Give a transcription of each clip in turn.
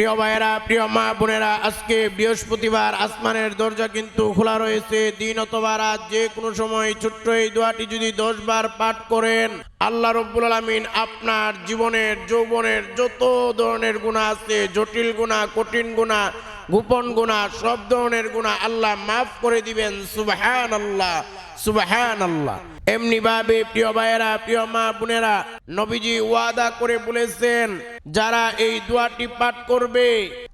প্রিয় ভাইয়েরা, প্রিয় মা বোনেরা, আজকে বৃহস্পতিবার আসমানের দরজা কিন্তু খোলা রয়েছে। দিন অথবা রাত, যে কোনো সময় ছোট্ট এই দোয়াটি যদি দশ বার পাঠ করেন, আল্লাহ রব্বুল আলমিন আপনার জীবনের, যৌবনের যত ধরনের গুণা আছে, জটিল গুণা কঠিন গুণা গোপন গুণা সব ধরনের গুণা আল্লাহ মাফ করে দিবেন। সুবাহান আল্লাহ সুবাহান আল্লাহ এমনি ভাবে প্রিয় ভাইয়েরা, প্রিয় মা বোনেরা, নবীজি ওয়াদা করে বলেছেন, যারা এই দোয়াটি পাঠ করবে,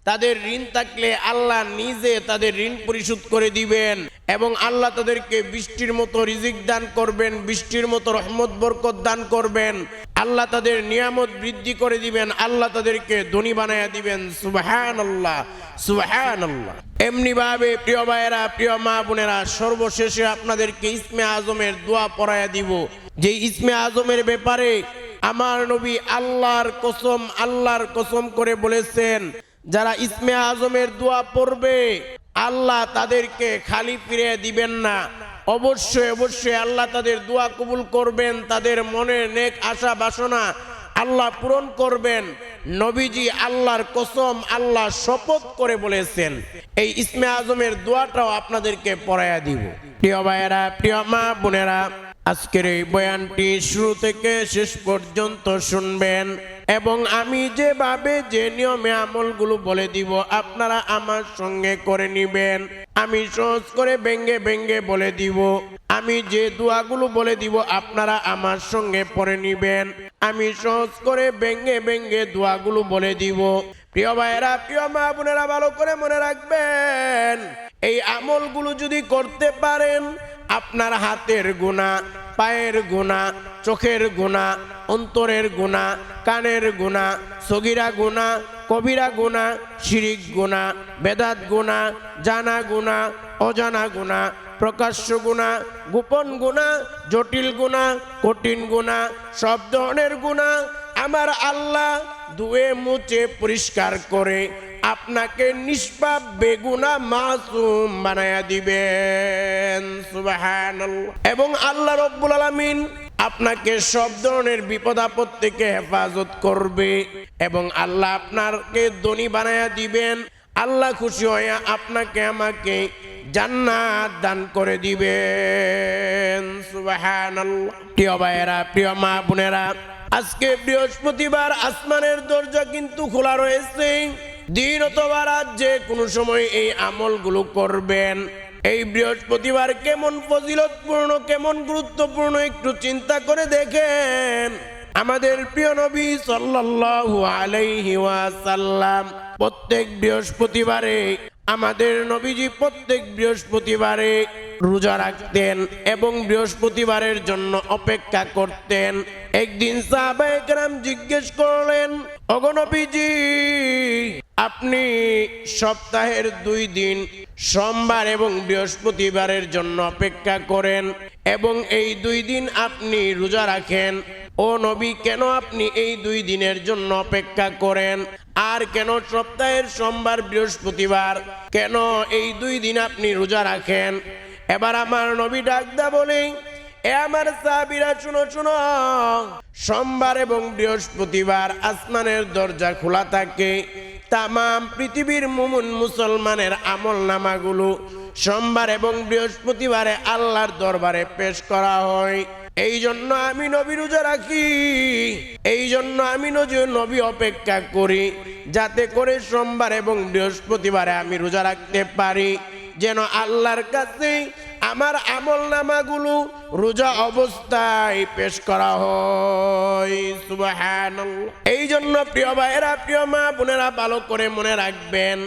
তাদের ঋণ থাকলে আল্লাহ নিজে তাদের ঋণ পরিশোধ করে দিবেন এবং আল্লাহ তাদেরকে বৃষ্টির মতো রিজিক দান করবেন, বৃষ্টির মতো রহমত, বরকত দান করবেন। আল্লাহ তাদের নিয়ামত বৃদ্ধি করে দিবেন, আল্লাহ তাদেরকে ধনী বানায়া দিবেন। সুবাহান আল্লাহ সুবাহান আল্লাহ এমনি ভাবে প্রিয় ভাইয়েরা, প্রিয় মা বোনেরা, সর্বশেষে আপনাদেরকে ইসমে আজমের দোয়া পড়ায়া দিব। যে ইসমে আজমের ব্যাপারে আমার নবী আল্লাহর কসম আল্লাহর কসম করে বলেছেন, যারা ইসমে আজমের দোয়া পড়বে, আল্লাহ তাদেরকে খালি ফিরে দিবেন না। অবশ্যই অবশ্যই আল্লাহ তাদের দোয়া কবুল করবেন, তাদের মনের নেক আশা বাসনা আল্লাহ পূরণ করবেন। নবীজি আল্লাহর কসম, আল্লাহ শপথ করে বলেছেন, এই ইসমে আজমের দোয়াটাও আপনাদেরকে পড়াইয়া দিব। প্রিয় ভাইয়েরা, প্রিয় মা, বোনেরা আজকের এই বয়ানটি শুরু থেকে শেষ পর্যন্ত শুনবেন এবং আমি যেভাবে যে নিয়মে আমলগুলো বলে দিব, আপনারা আমার সঙ্গে করে নিবেন। আমি সহজ করে ব্যঙ্গে ব্যঙ্গে বলে দিব। আমি যে দোয়াগুলো বলে দিব, আপনারা আমার সঙ্গে পড়ে নিবেন। আমি সহজ করে ব্যঙ্গে ব্যঙ্গে দোয়াগুলো বলে দিব। প্রিয় ভাইয়েরা, প্রিয় মা বোনেরা, ভালো করে মনে রাখবেন, এই আমলগুলো যদি করতে পারেন আপনার হাতের গুণা, পায়ের গুণা, চোখের গুণা, অন্তরের গুণা, কানের গুণা, সগিরা গুণা, কবিরা গুণা, শিরিক গুণা, বেদাত গুণা, জানা গুণা, অজানা গুণা, প্রকাশ্য গুণা, গোপন গুণা, জটিল গুণা, কঠিন গুণা, সব ধরনের গুণা আমার আল্লাহ ধুয়ে মুছে পরিষ্কার করে আপনাকে নিষ্পাপ বেগুনা মাসুম বানায়া দিবেন। এবং আল্লাহ রব্বুল আলামিন আপনাকে সব ধরনের বিপদ আপদ থেকে হেফাজত করবে এবং আল্লাহ আপনাকে ধনী বানায়া দিবেন। আল্লাহ খুশি হয়ে আপনাকে আমাকে জান্নাত দান করে দিবেন। প্রিয় ভাইয়েরা, প্রিয় মা বোনেরা, আজকে বৃহস্পতিবার আসমানের দরজা কিন্তু খোলা রয়েছে। দিন অথবা রাত যে কোনো সময় এই আমলগুলো করবেন। এই বৃহস্পতিবার কেমন ফজিলতপূর্ণ, কেমন গুরুত্বপূর্ণ একটু চিন্তা করে দেখেন। আমাদের প্রিয় নবী সাল্লাল্লাহু আলাইহি ওয়াসাল্লাম প্রত্যেক বৃহস্পতিবারে, আমাদের নবীজি প্রত্যেক বৃহস্পতিবারে রোজা রাখতেন এবং বৃহস্পতিবারের জন্য অপেক্ষা করতেন। একদিন সাহাবাহাম জিজ্ঞেস করলেন অগনবীজি আপনি সপ্তাহের দুই দিন সোমবার এবং বৃহস্পতিবারের জন্য অপেক্ষা করেন এবং এই দুই দিন আপনি রোজা রাখেন। ও নবী, কেন আপনি এই দুই দিনের জন্য অপেক্ষা করেন? আর কেন সপ্তাহের সোমবার, বৃহস্পতিবার, কেন এই দুই দিন আপনি রোজা রাখেন? এবার আমার নবী ডাকদা বলে, এ আমার সাহাবিরা, শুনো শুনো। সোমবার এবং বৃহস্পতিবার আসমানের দরজা খোলা থাকে। তাম পৃথিবীর মুমুন মুসলমানের আমল নামাগুলো সোমবার এবং বৃহস্পতিবারে আল্লাহর দরবারে পেশ করা হয়। এই জন্য আমি নবী রোজা রাখি। এই জন্য আমি নবী অপেক্ষা করি যাতে করে সোমবার এবং বৃহস্পতিবারে আমি রোজা রাখতে পারি। যেন আল্লাহর কাছে আমার আমল নামাগুলো রোজা অবস্থায় পেশ করা হয়। এই জন্য প্রিয় ভাইয়েরা, প্রিয় মা বোনেরা, ভালো করে মনে রাখবেন,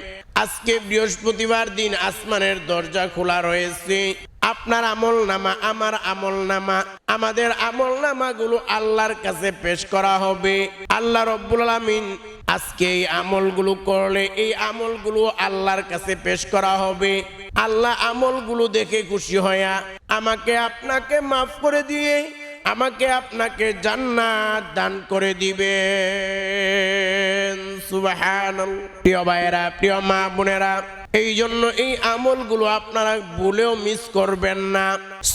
আজকে বৃহস্পতিবার দিন আসমানের দরজা খোলা রয়েছে আপনার আমল নামা, আমার আমল নামা। আমাদের আমল নামাগুলো আল্লাহর কাছে পেশ করা হবে। আল্লাহ রব্বুল আলামিন আজকে এই আমলগুলো করলে এই আমলগুলো আল্লাহর কাছে পেশ করা হবে। আল্লাহ আমলগুলো দেখে খুশি হইয়া আমাকে আপনাকে মাফ করে দিয়ে আমাকে আপনাকে জান্নাত দান করে দিবে প্রিয় ভাইয়েরা, প্রিয় মা বোনেরা এই জন্য এই আমলগুলো আপনারা ভুলেও মিস করবেন না।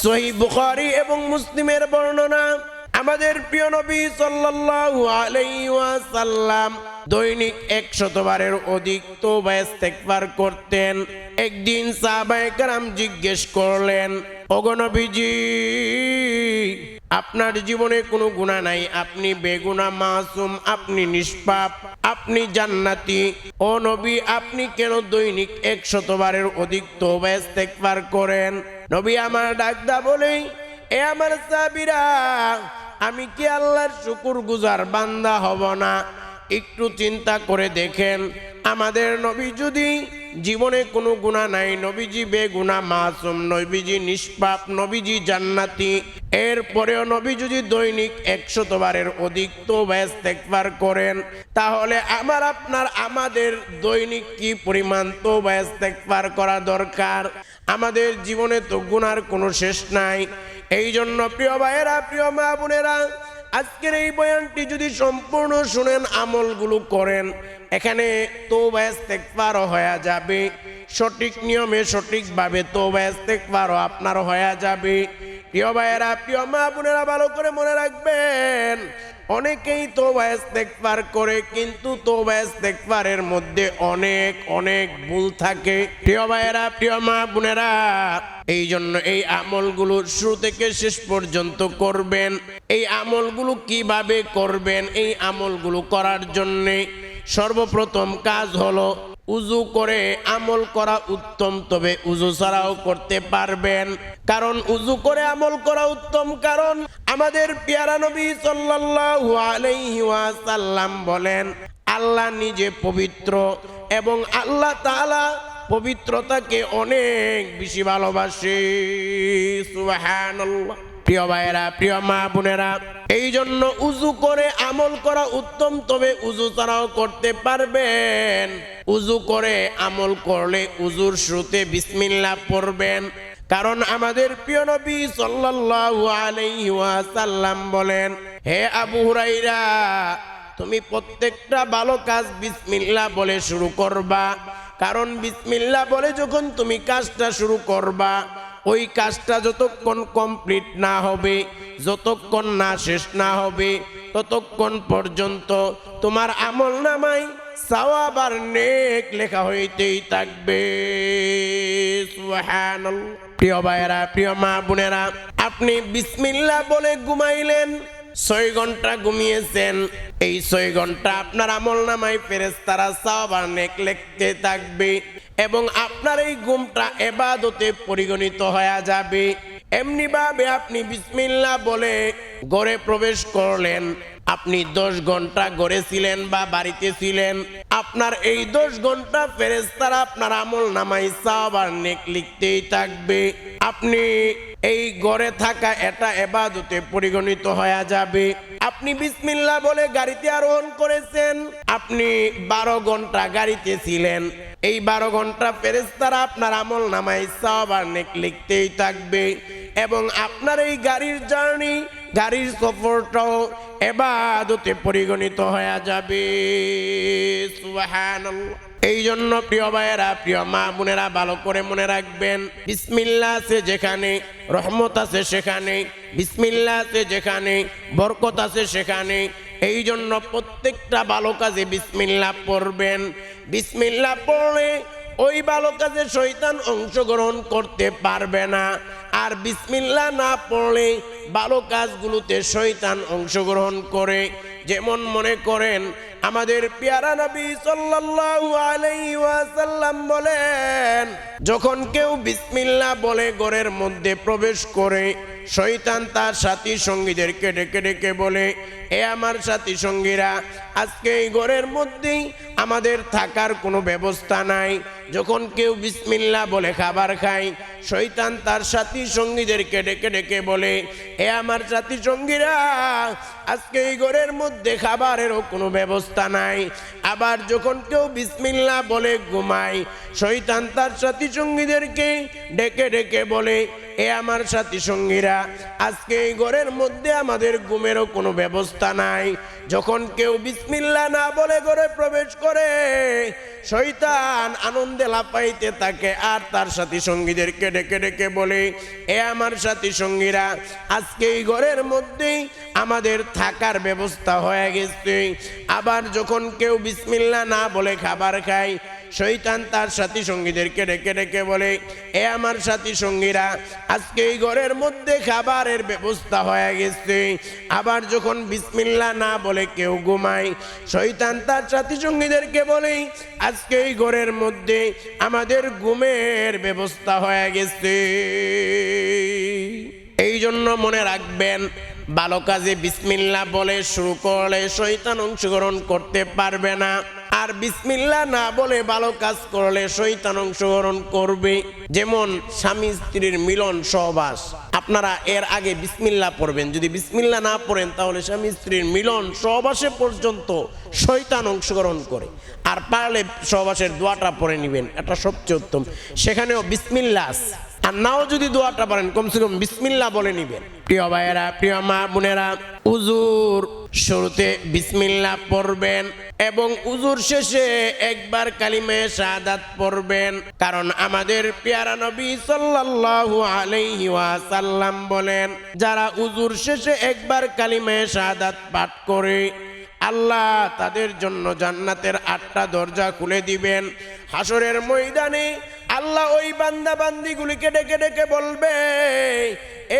সহি বুখারী এবং মুসলিমের বর্ণনা, আমাদের প্রিয় নবী সাল্লাল্লাহু আলাইহি ওয়াসাল্লাম দৈনিক একশতবারের অধিক তোবা ইস্তেগফার করতেন। একদিন সাহাবায়ে কারাম জিজ্ঞেস করলেন অগণবিজি আপনার জীবনে কোনো গুণা নাই। আপনি বেগুনা মাসুম, আপনি নিষ্পাপ, আপনি জান্নাতি। ও নবী, আপনি কেন দৈনিক একশতবারের অধিক তোবা দেখবার করেন? নবী আমার ডাকদা বলেই এ আমার সাবিরা আমি কি আল্লাহর শুকুর গুজার বান্দা হব না? একটু চিন্তা করে দেখেন, আমাদের নবী যদি জীবনে কোনো গুণা নাই, নবীজি বেগুনা মাসুম, নবীজি নিষ্পাপ, নবীজি জান্নাতি, এরপরেও নবী যদি দৈনিক একশতবারের অধিক তো দেখবার করেন, তাহলে আমার, আপনার, আমাদের দৈনিক কি পরিমাণ তো দেখবার করা দরকার? আমাদের জীবনে তো গুনার কোনো শেষ নাই। এই জন্য প্রিয় ভাইয়েরা, প্রিয় মা বোনেরা আজকের এই বয়ানটি যদি সম্পূর্ণ শুনেন, আমলগুলো করেন, এখানে তো পারো হয়ে যাবে। সঠিক নিয়মে সঠিকভাবে তো পারো আপনার হয়ে যাবে। প্রিয় ভাইয়েরা, প্রিয় মা বোনেরা, ভালো করে মনে রাখবেন অনেকেই তো পার করে, কিন্তু তো পারের মধ্যে অনেক অনেক ভুল থাকে। প্রিয় ভাইয়েরা, প্রিয় মা বোনেরা এই জন্য এই আমলগুলো শুরু থেকে শেষ পর্যন্ত করবেন। এই আমলগুলো কীভাবে করবেন? এই আমলগুলো করার জন্যে সর্বপ্রথম কাজ হলো উজু করে আমল করা উত্তম, তবে উজু ছাড়াও করতে পারবেন। কারণ উজু করে আমল করা উত্তম কারণ আমাদের পেয়ারা নবী সাল্লাল্লাহু আলাইহি ওয়াসাল্লাম বলেন, আল্লাহ নিজে পবিত্র এবং আল্লাহ তাআলা পবিত্রতাকে অনেক বেশি ভালোবাসে। সুবহানাল্লাহ। প্রিয় ভাইয়েরা, প্রিয় মা বোনেরা এই জন্য উজু করে আমল করা উত্তম, তবে উজু ছাড়াও করতে পারবেন। উজু করে আমল করলে উজুর শ্রুতে বিসমিল্লাহ পড়বেন। কারণ আমাদের প্রিয় নবী সাল্লাল্লাহু আলাইহি ওয়াসাল্লাম বলেন, হে আবু হুরাইরা তুমি প্রত্যেকটা ভালো কাজ বিসমিল্লাহ বলে শুরু করবা। কারণ বিসমিল্লাহ বলে যখন তুমি কাজটা শুরু করবা, ওই কাজটা যতক্ষণ কমপ্লিট না হবে, যতক্ষণ না শেষ না হবে, ততক্ষণ পর্যন্ত তোমার আমল নামাই সওয়াব আর নেক লেখা হইতেই থাকবে। প্রিয় ভাইয়েরা, প্রিয় মা বোনেরা, আপনি বিসমিল্লাহ বলে ঘুমাইলেন, ছয় ঘণ্টা ঘুমিয়েছেন। এই ছয় ঘণ্টা আপনার আমল নামাই ফেরেস তারা সাহাবার নেক লিখতে থাকবে এবং আপনার এই ঘুমটা এবাদতে পরিগণিত হয়ে যাবে। এমনি ভাবে আপনি বিসমিল্লাহ বলে গড়ে প্রবেশ করলেন আপনি দশ ঘণ্টা গড়ে ছিলেন বা বাড়িতে ছিলেন, আপনার এই দশ ঘণ্টা ফেরেস্তারা আপনার আমল নামাই সাহাবার নেক লিখতেই থাকবে। আপনি এই গড়ে থাকা এটা এবাদতে পরিগণিত হয়ে যাবে। আপনি বিসমিল্লা বলে গাড়িতে আরোহণ করেছেন, আপনি বারো ঘণ্টা গাড়িতে ছিলেন, এই বারো ঘণ্টা ফেরেস্তারা আপনার আমল নামাই সাহাবার নেক লিখতেই থাকবে। এবং আপনার এই গাড়ির জার্নি গাড়ির সফরটাও এবাদতে পরিগণিত হয়ে যাবে। এই জন্য প্রিয় ভাইয়েরা, প্রিয় মা বোনেরা, ভালো করে মনে রাখবেন, বিসমিল্লা আছে যেখানে, রহমত আছে সেখানে, বিসমিল্লা আছে যেখানে, বরকত আছে সেখানে। এই জন্য প্রত্যেকটা ভালো কাজে বিসমিল্লা পড়বেন। বিসমিল্লা পড়লে ওই ভালো কাজে শৈতান অংশগ্রহণ করতে পারবে না। আর বিসমিল্লা না পড়লে ভালো কাজগুলোতে শৈতান অংশগ্রহণ করে। যেমন মনে করেন, আমাদের পেয়ারা নবী সাল্লাল্লাহু ওয়াসাল্লাম বলেন, যখন কেউ বিসমিল্লা বলে ঘরের মধ্যে প্রবেশ করে, শয়তান তার সাথী সঙ্গীদেরকে ডেকে ডেকে বলে, এ আমার সাথী সঙ্গীরা, আজকে এই ঘরের মধ্যেই আমাদের থাকার কোনো ব্যবস্থা নাই। যখন কেউ বিসমিল্লা বলে খাবার খায়, শয়তান তার সাথী সঙ্গীদেরকে ডেকে ডেকে বলে, এ আমার সাথী সঙ্গীরা আজকে এই ঘরের মধ্যে খাবারেরও কোনো ব্যবস্থা নাই। আবার যখন কেউ বিসমিল্লা বলে ঘুমায়, শয়তান তার সাথী সঙ্গীদেরকে ডেকে ডেকে বলে, এ আমার সাথী সঙ্গীরা আজকে এই ঘরের মধ্যে আমাদের ঘুমেরও কোনো ব্যবস্থা নাই। যখন কেউ বিসমিল্লা না বলে ঘরে প্রবেশ করে, শয়তান আনন্দে লাফাইতে থাকে আর তার সাথী সঙ্গীদেরকে ডেকে ডেকে বলে, এ আমার সাথী সঙ্গীরা আজকে এই ঘরের মধ্যেই আমাদের থাকার ব্যবস্থা হয়ে গেছে। আবার যখন কেউ বিস বিসমিল্লা না বলে খাবার খায় শৈতান তার সাথী সঙ্গীদেরকে ডেকে ডেকে বলে, এ আমার সাথী সঙ্গীরা, আজকে এই ঘরের মধ্যে খাবারের ব্যবস্থা হয়ে গেছে। আবার যখন বিসমিল্লা না বলে কেউ ঘুমায় শৈতান তার সাথী সঙ্গীদেরকে বলে, আজকে এই ঘরের মধ্যে আমাদের ঘুমের ব্যবস্থা হয়ে গেছে। এই জন্য মনে রাখবেন ভালো কাজে বিসমিল্লা বলে শুরু করলে শৈতান অংশগ্রহণ করতে পারবে না। আর বিসমিল্লা না বলে ভালো কাজ করলে শৈতান অংশগ্রহণ করবে। যেমন স্বামী স্ত্রীর মিলন সহবাস। আপনারা এর আগে বিসমিল্লা পড়বেন। যদি বিসমিল্লা না পড়েন, তাহলে স্বামী স্ত্রীর মিলন সহবাসে পর্যন্ত শৈতান অংশগ্রহণ করে। আর পারলে সহবাসের দোয়াটা পড়ে নেবেন। এটা সবচেয়ে উত্তম। সেখানেও বিসমিল্লা আছে। আর নাও যদি দোয়াটা পারেন কমসে কম বিসমিল্লা বলে নিবেন। প্রিয় ভাইয়েরা, প্রিয় মা বোনেরা উজুর শুরুতে বিসমিল্লা পড়বেন এবং উজুর শেষে একবার কালিমে শাহাদাত পড়বেন। কারণ আমাদের পেয়ারা নবী সাল্লাল্লাহু আলাইহি ওয়াসাল্লাম বলেন, যারা উজুর শেষে একবার কালিমে শাহাদাত পাঠ করে, আল্লাহ তাদের জন্য জান্নাতের আটটা দরজা খুলে দিবেন। হাসরের ময়দানে আল্লাহ ওই বান্দা বান্দিগুলিকে ডেকে ডেকে বলবে,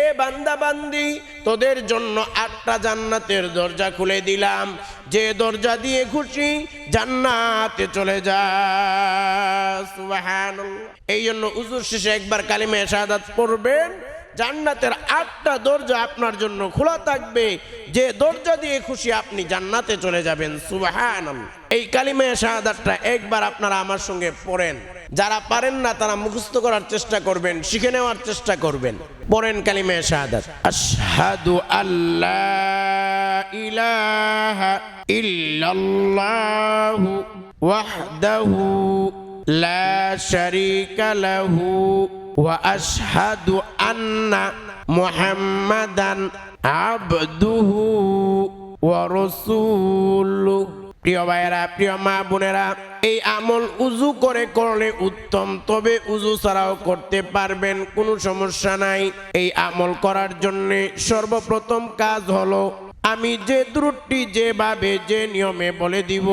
এ বান্দা বান্দি তোদের জন্য আটটা জান্নাতের দরজা খুলে দিলাম। যে দরজা দিয়ে খুশি জান্নাতে চলে যা। এই জন্য উজুর শেষে একবার কালিমে শাহাদাত পড়বেন, জান্নাতের আটটা দরজা আপনার জন্য খোলা থাকবে। যে দরজা দিয়ে খুশি আপনি জান্নাতে চলে যাবেন। সুবাহান এই কালিমে শাহাদাতটা একবার আপনারা আমার সঙ্গে পড়েন। যারা পারেন না, তারা মুখস্থ করার চেষ্টা করবেন, শিখে নেওয়ার চেষ্টা করবেন। পরেন কালিমে শাহাদাত। আশহাদু আল্লাহ ইলাহা ইল্লাল্লাহু ওয়াহদাহু লা শারীকা লাহু ওয়া আশহাদু আন্না মুহাম্মাদান আবদুহু ওয়া রাসূলুহু। প্রিয় ভাইয়েরা, প্রিয় মা বোনেরা, এই আমল উজু করে করলে উত্তম, তবে উজু ছাড়াও করতে পারবেন, কোনো সমস্যা নাই। এই আমল করার জন্য সর্বপ্রথম কাজ হলো, আমি যে দ্রুটটি যেভাবে, যে নিয়মে বলে দিব,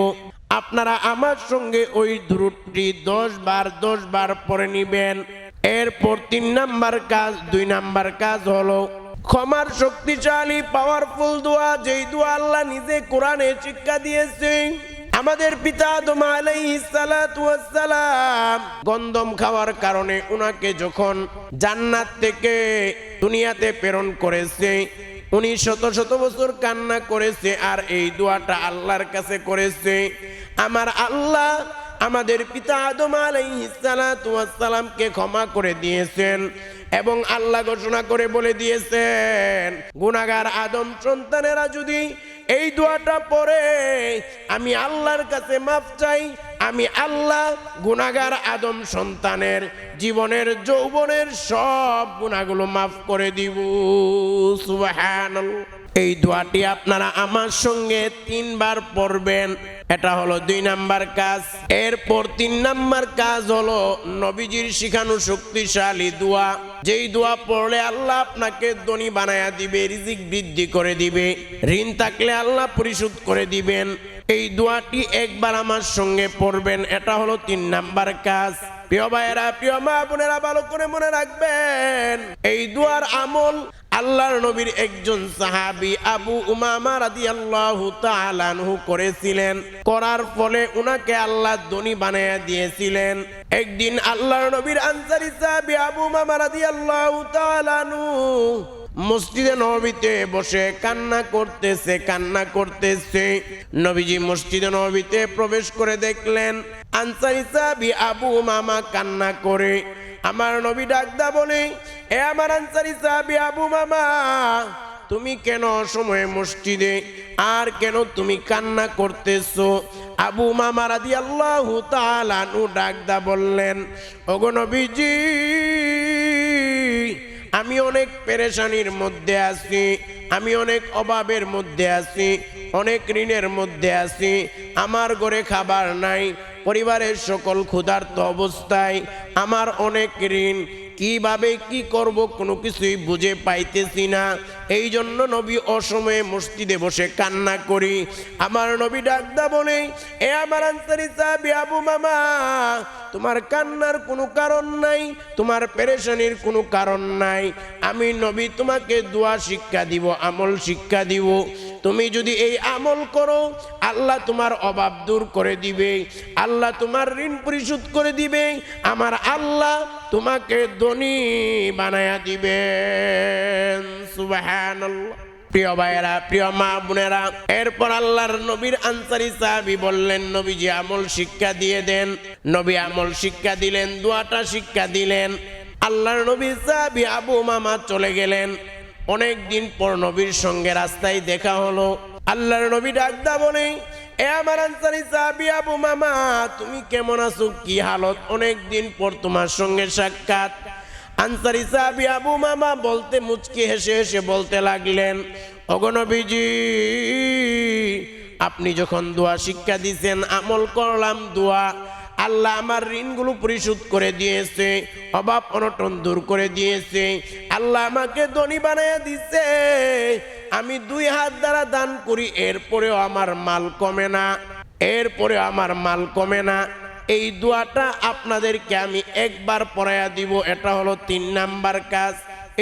আপনারা আমার সঙ্গে ওই দ্রুটটি দশ বার দশ বার পরে নিবেন। এরপর তিন নাম্বার কাজ, দুই নাম্বার কাজ হলো ক্ষমার শক্তিশালী পাওয়ারফুল দোয়া, যেই দোয়া আল্লাহ নিজে কোরআনে শিক্ষা দিয়েছে। আমাদের পিতা আদম গন্ধম খাওয়ার কারণে উনাকে যখন জান্নাত থেকে দুনিয়াতে প্রেরণ করেছে, উনি শত শত বছর কান্না করেছে আর এই দোয়াটা আল্লাহর কাছে করেছে। আমার আল্লাহ আমাদের পিতা আদম আলাইসালামকে ক্ষমা করে দিয়েছেন। এবং আল্লাহ ঘোষণা করে বলে দিয়েছেন গুনাগার আদম সন্তানেরা যদি এই দোয়াটা পড়ে, আমি আল্লাহর কাছে মাফ চাই, আমি আল্লাহ গুনাগার আদম সন্তানের জীবনের, যৌবনের সব গুণাগুলো মাফ করে দিব। সুবহানাল্লাহ। এই দোয়াটি আপনারা আমার সঙ্গে তিনবার পড়বেন। এটা হলো দুই নাম্বার কাজ। এরপর তিন নাম্বার কাজ হলো নবীজির শিখানো শক্তিশালী দোয়া। যেই দোয়া পড়লে আল্লাহ আপনাকে ধনী বানায়া দিবে, রিজিক বৃদ্ধি করে দিবে, ঋণ থাকলে আল্লাহ পরিশোধ করে দিবেন। এই দোয়াটি একবার আমার সঙ্গে পড়বেন, এটা হলো তিন নাম্বার কাজ। প্রিয় ভাইয়েরা, প্রিয় মা বোনেরা, ভালো করে মনে রাখবেন, এই দুয়ার আমল আল্লাহর নবীর একজন সাহাবি আবু উমামা রাদিয়াল্লাহু আল্লাহ আনহু করেছিলেন। করার ফলে উনাকে আল্লাহ ধনী বানায়া দিয়েছিলেন। একদিন আল্লাহর নবীর আনসারি সাহাবী আবু উমামা রাদিয়াল্লাহু তাআলা আনহু মসজিদে নবীতে বসে কান্না করতেছে কান্না করতেছে। নবীজি মসজিদে নবীতে প্রবেশ করে দেখলেন, আনসারি সাহাবি আবু মামা কান্না করে। আমার নবী ডাকদা বলে এ আমার আনসারি সাহাবি আবু মামা, তুমি কেন সময়ে মসজিদে? আর কেন তুমি কান্না করতেছো? আবু মামা রাদি আল্লাহ তালানু ডাকদা বললেন, ওগো নবীজি, আমি অনেক পেরেশানির মধ্যে আছি, আমি অনেক অভাবের মধ্যে আছি, অনেক ঋণের মধ্যে আছি, আমার ঘরে খাবার নাই, পরিবারের সকল ক্ষুধার্ত অবস্থায় আমার অনেক ঋণ কীভাবে কি করব কোনো কিছুই বুঝে পাইতেছি না। এই জন্য নবী অসময়ে মসজিদে বসে কান্না করি। আমার নবী ডাকদা বলে, এ আমার আনসারি সাহাবী আবু মামা, তোমার কান্নার কোনো কারণ নাই, তোমার পেরেশানির কোনো কারণ নাই। আমি নবী তোমাকে দোয়া শিক্ষা দিব, আমল শিক্ষা দিব। তুমি যদি এই আমল করো, আল্লাহ তোমার অভাব দূর করে দিবে, আল্লাহ তোমার ঋণ পরিশোধ করে দিবে, আমার আল্লাহ তোমাকে ধনী বানায়া দিবে দিবেন প্রিয় ভাইয়েরা, প্রিয় মা বোনেরা, এরপর আল্লাহর নবীর আনসারি সাহাবি বললেন আমল শিক্ষা দিয়ে দেন। নবী আমল শিক্ষা দিলেন, দোয়াটা শিক্ষা দিলেন। আল্লাহর নবী সাহাবি আবু মামা চলে গেলেন। অনেক দিন পর নবীর সঙ্গে রাস্তায় দেখা হলো। আল্লাহর নবী ডাকদা বলে, এ আমার আনসারি সাহাবি আবু মামা তুমি কেমন আছো? কি হালত? অনেক দিন পর তোমার সঙ্গে সাক্ষাৎ। আনসারি সাহাবি আবু মামা, বলতে মুচকি হেসে হেসে বলতে লাগলেন অগনবীজি আপনি যখন দোয়া শিক্ষা দিছেন, আমল করলাম দোয়া, আল্লাহ আমার ঋণগুলো পরিশোধ করে দিয়েছে, অভাব অনটন দূর করে দিয়েছে, আল্লাহ আমাকে ধনী বানায় দিছে আমি দুই হাত দ্বারা দান করি, এরপরেও আমার মাল কমে না এরপরে আমার মাল কমে না। এই দোয়াটা আপনাদেরকে আমি একবার পড়াইয়া দিব, এটা হলো তিন নাম্বার কাজ।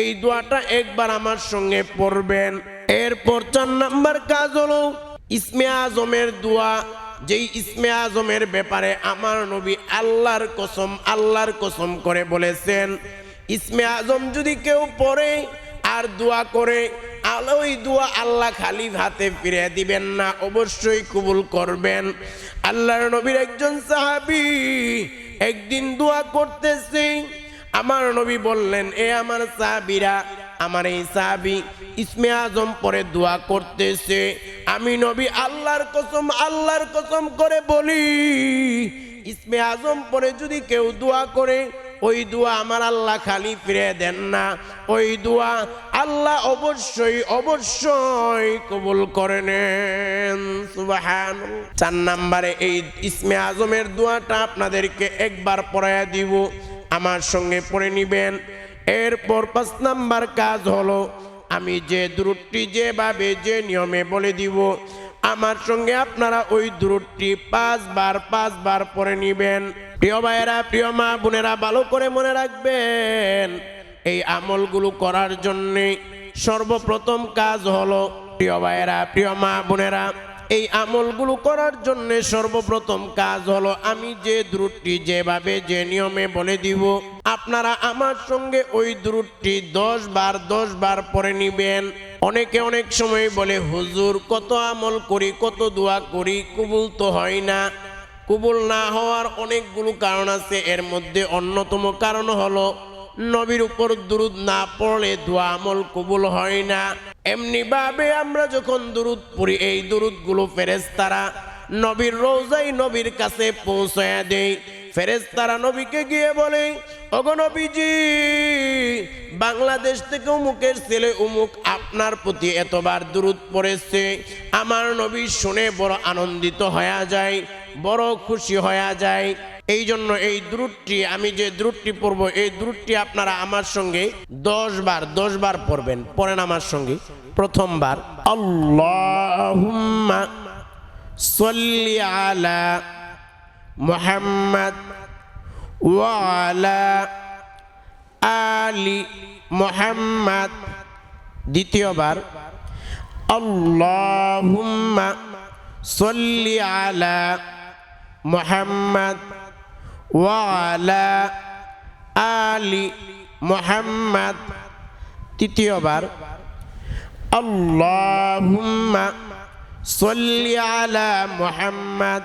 এই দোয়াটা একবার আমার সঙ্গে পড়বেন। এরপর চার নাম্বার কাজ হলো ইসমে আজমের দোয়া। যেই ইসমে আজমের ব্যাপারে আমার নবী আল্লাহর কসম আল্লাহর কসম করে বলেছেন, ইসমে আজম যদি কেউ পড়ে আর দোয়া করে আলো ওই দোয়া আল্লাহ খালি হাতে ফিরে দিবেন না, অবশ্যই কবুল করবেন। আল্লাহর নবীর একজন সাহাবি একদিন দোয়া করতেছে। আমার নবী বললেন, এ আমার সাহাবিরা, আমার এই সাহাবি ইসমে আজম পরে দোয়া করতেছে। আমি নবী আল্লাহর কসম আল্লাহর কসম করে বলি, ইসমে আজম পরে যদি কেউ দোয়া করে ওই দোয়া আমার আল্লাহ খালি ফিরে দেন না। ওই দোয়া আল্লাহ অবশ্যই অবশ্যই কবুল করে নেন। চার নাম্বারে এই ইসমে আজমের দোয়াটা আপনাদেরকে একবার পড়াইয়া দিব। আমার সঙ্গে পড়ে নিবেন। এরপর পাঁচ নাম্বার কাজ হলো, আমি যে দূরটি যেভাবে, যে নিয়মে বলে দিব আমার সঙ্গে আপনারা ওই দূরটি পাঁচবার পাঁচবার পরে নিবেন। প্রিয় ভাইয়েরা, প্রিয় মা বোনেরা, ভালো করে মনে রাখবেন, এই আমলগুলো করার জন্যে সর্বপ্রথম কাজ হলো, প্রিয় ভাইয়েরা, প্রিয় মা বোনেরা, এই আমলগুলো করার জন্য সর্বপ্রথম কাজ হলো, আমি যে দ্রুটটি যেভাবে, যে নিয়মে বলে দিব, আপনারা আমার সঙ্গে ওই দ্রুটটি দশ বার দশ বার পরে নিবেন। অনেকে অনেক সময় বলে, হুজুর, কত আমল করি, কত দোয়া করি, কবুল তো হয় না। কবুল না হওয়ার অনেকগুলো কারণ আছে। এর মধ্যে অন্যতম কারণ হলো, নবীর উপর দুরুদ না পড়লে দোয়া আমল কবুল হয় না। এমনি ভাবে আমরা যখন দুরুদ পড়ি, এই দুরুদগুলো ফেরেস্তারা নবীর রোজাই নবীর কাছে পৌঁছায় দেয়। ফেরেস্তারা নবীকে গিয়ে বলে অগনবীজি বাংলাদেশ থেকে উমুকের ছেলে উমুক আপনার প্রতি এতবার দূরত পড়েছে। আমার নবী শুনে বড় আনন্দিত হয়ে যায়, বড় খুশি হয়ে যায়। এই জন্য এই দ্রুটটি আমি যে দ্রুটটি পড়ব, এই দ্রুটটি আপনারা আমার সঙ্গে দশ বার দশ বার পড়বেন। পড়েন আমার সঙ্গে। প্রথমবার আল্লাহ সল্লি আলা মুহাম্মদ ওয়ালা আলি মুহাম্মদ দ্বিতীয়বার আল্লাহুম্মা সল্লি আলা মুহাম্মদ ওয়ালা আলি মুহাম্মদ তৃতীয়বার আল্লাহুম্মা সল্লি আলা মুহাম্মদ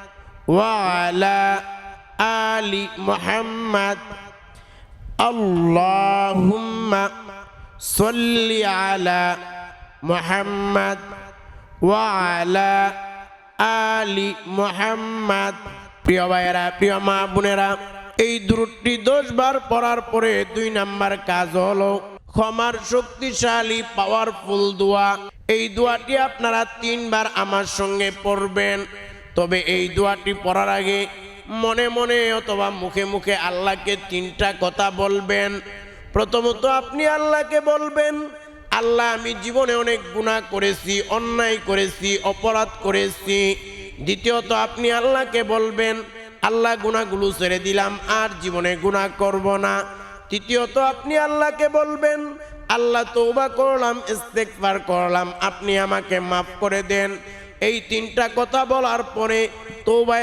وعلى آل محمد اللهم صل على محمد وعلى آل محمد প্রিয় ভাইয়েরা প্রিয় মা বোনেরা এই দূরটি দশ বার পড়ার পরে দুই নাম্বার কাজ হলো ক্ষমার শক্তিশালী পাওয়ারফুল দোয়া এই দোয়াটি আপনারা তিনবার আমার সঙ্গে পড়বেন তবে এই দোয়াটি পড়ার আগে মনে মনে অথবা মুখে মুখে আল্লাহকে তিনটা কথা বলবেন। প্রথমত আপনি আল্লাহকে বলবেন, আল্লাহ আমি জীবনে অনেক গুনাহ করেছি, অন্যায় করেছি, অপরাধ করেছি। দ্বিতীয়ত আপনি আল্লাহকে বলবেন, আল্লাহ গুণাগুলো ছেড়ে দিলাম, আর জীবনে গুনাহ করব না। তৃতীয়ত আপনি আল্লাহকে বলবেন, আল্লাহ তৌবা করলাম ইস্তেকবার করলাম, আপনি আমাকে মাফ করে দেন। এই তিনটা কথা বলার পরে তৌবা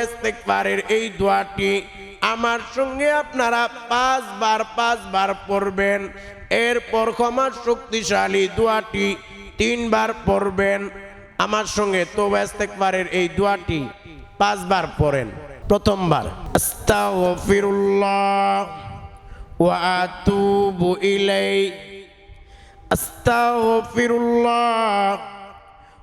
এই দোয়াটি আমার সঙ্গে আপনারা পাঁচবার পাঁচবার পড়বেন। এরপর ক্ষমার শক্তিশালী দোয়াটি তিনবার পড়বেন। আমার সঙ্গে তৌবা এই দোয়াটি পাঁচবার পড়েন। প্রথমবার, আস্তাগফিরুল্লাহ ইলাই আস্তাগফিরুল্লাহ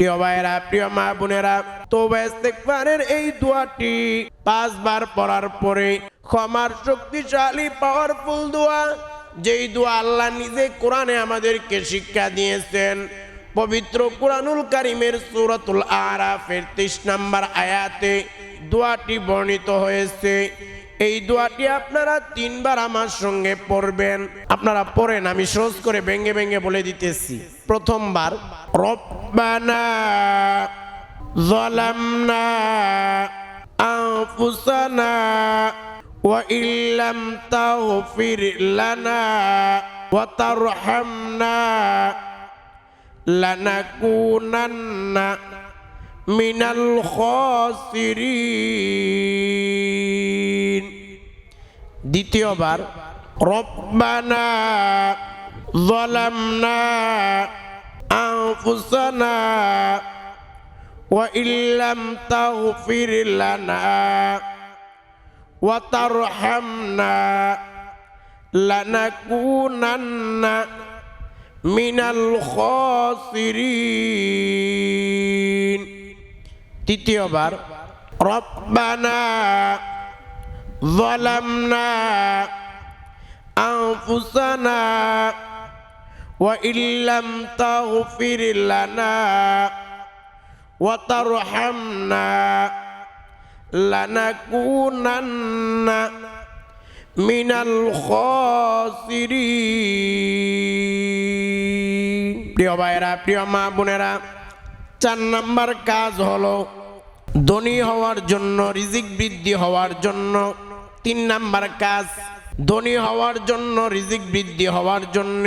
প্রিয় ভাইয়েরা, প্রিয় মা বোনেরা তৌবা ইস্তেগফারের এই দোয়াটি পাঁচবার পড়ার পরে ক্ষমার শক্তিশালী পাওয়ারফুল দোয়া, যেই দোয়া আল্লাহ নিজে কোরআনে আমাদেরকে শিক্ষা দিয়েছেন, পবিত্র কোরআনুল কারিমের সূরাতুল আরাফের 23 নম্বর আয়াতে দোয়াটি বর্ণিত হয়েছে। এই দোয়াটি আপনারা তিনবার আমার সঙ্গে পড়বেন আপনারা পড়েন আমি সহজ করে ভেঙ্গে ভেঙ্গে বলে দিতেছি প্রথমবার রব্বানা ظلمنا أنفسنا وإن لم تغفر لنا وترحمنا لنكونن من الخاسرين দ্বিতীয়বার রব্বানা ظلمنا أنفسنا وإن لم تغفر لنا وترحمنا لنكونن من الخاسرين তৃতীয়বার রব্বানা ظلمنا أنفسنا وإن لم تغفر لنا وترحمنا لنكونن من الخاسرين প্রিয় ভাইরা প্রিয় মা বোনেরা চার নাম্বার কাজ হলো ধনী হওয়ার জন্য, রিজিক বৃদ্ধি হওয়ার জন্য, তিন নাম্বার কাজ, ধনী হওয়ার জন্য, রিজিক বৃদ্ধি হওয়ার জন্য।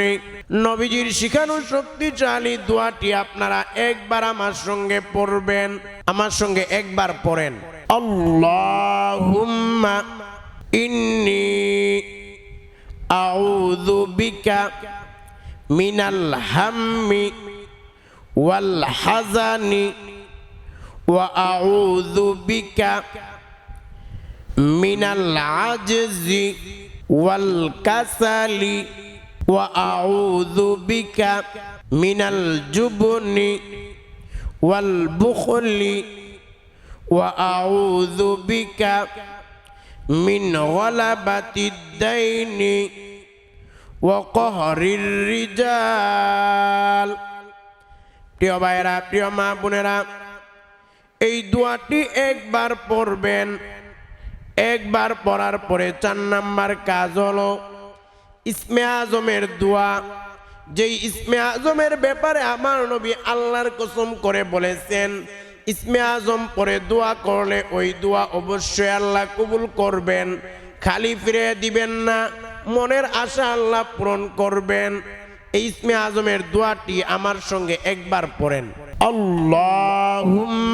নবীজির শিখানো শক্তিশালী দোয়াটি আপনারা একবার আমার সঙ্গে পড়বেন, আমার সঙ্গে একবার পড়েন। ইন্নি আউযু বিকা মিনাল হাম্মি ওয়াল হাজানি কাসালি ওয়া আউযু বিকা মিনাল জুবনি ওয়াল বুখলি ওয়া আউযু বিকা মিন গলাবাতিদ দাইনি ওয়া কহরির রিজাল প্রিয় ভাইরা প্রিয় মা বোনেরা এই দোয়াটি একবার পড়বেন। একবার পড়ার পরে চার নাম্বার কাজ হলো ইসমে আজমের দোয়া। যেই ইসমে আজমের ব্যাপারে আমার নবী আল্লাহর কসম করে বলেছেন, ইসমে আজম পরে দোয়া করলে ওই দোয়া অবশ্যই আল্লাহ কবুল করবেন। খালি ফিরে দিবেন না, মনের আশা আল্লাহ পূরণ করবেন। এই ইসমে আজমের দোয়াটি আমার সঙ্গে একবার পড়েন।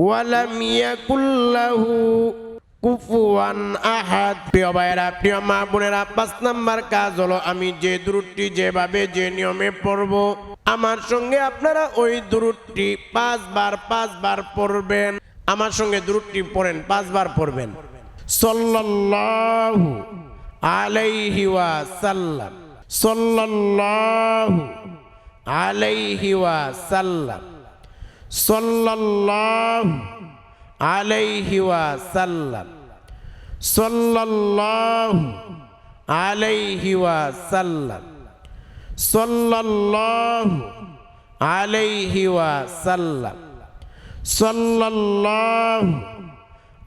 ওয়ালাম ইয়াকুল্লাহু কুফুয়ান আহাদ। প্রিয় ভাইরা প্রিয় মা বোনেরা, পাঁচ নাম্বার কাজ হলো আমি যে দূরটি যেভাবে যে নিয়মে পড়ব, আমার সঙ্গে আপনারা ওই দূরটি পাঁচবার পাঁচবার পড়বেন। আমার সঙ্গে দূরটি পড়েন, পাঁচবার পড়বেন। সল্লাল্লাহু আলাইহি ওয়া সাল্লাম সল্লাল্লাহু আলাইহি ওয়া সাল্লাম সাল্লাল্লাহু আলাইহি ওয়াসাল্লাম। সাল্লাল্লাহু আলাইহি ওয়াসাল্লাম। সাল্লাল্লাহু আলাইহি ওয়াসাল্লাম। সাল্লাল্লাহু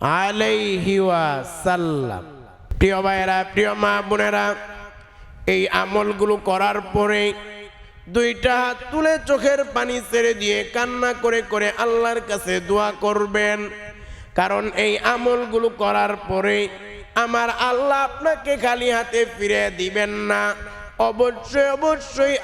আলাইহি ওয়াসাল্লাম। প্রিয় ভাইয়েরা, প্রিয় মা বোনেরা, এই আমলগুলো করার পরে দুইটা হাত তুলে চোখের পানি ছেড়ে দিয়ে কান্না করে করে আল্লাহর কাছে দোয়া করবেন। কারণ এই আমলগুলো করার পরে আমার আল্লাহ আপনাকে খালি হাতে ফিরে দিবেন না। অবশ্যই অবশ্যই